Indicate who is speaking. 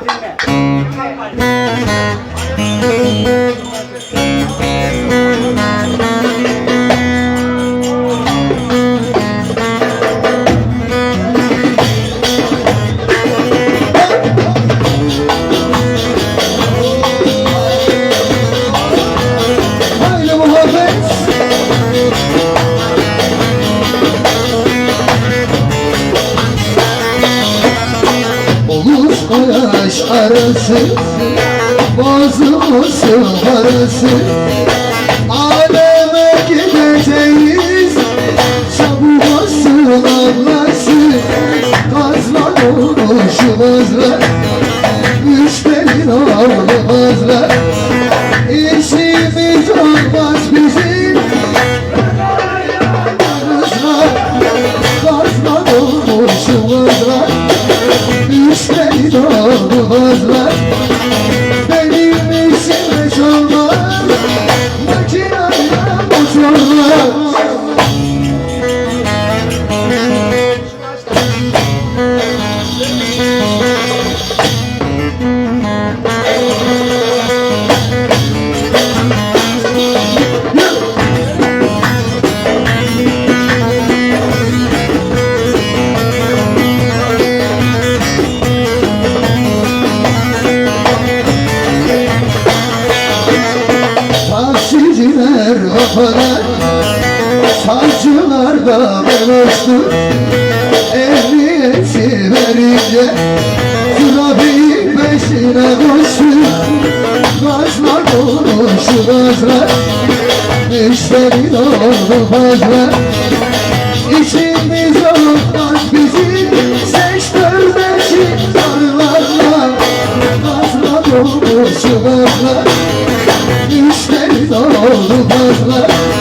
Speaker 1: Hey, little Muppets! Yaş arası Boğazımızın arası Aleme gideceğiz Çabuk olsun anlasın Gazla olmuşumuzla Müşterin olmazlar İşimiz Müşterin Taksiciler kafalar Savcılar da buluştu Ehliyeti verince Trafiğin peşine koştu Gazlar. Dolmuşu gazlar Müşteri oldu fazla. İşimiz olmazlar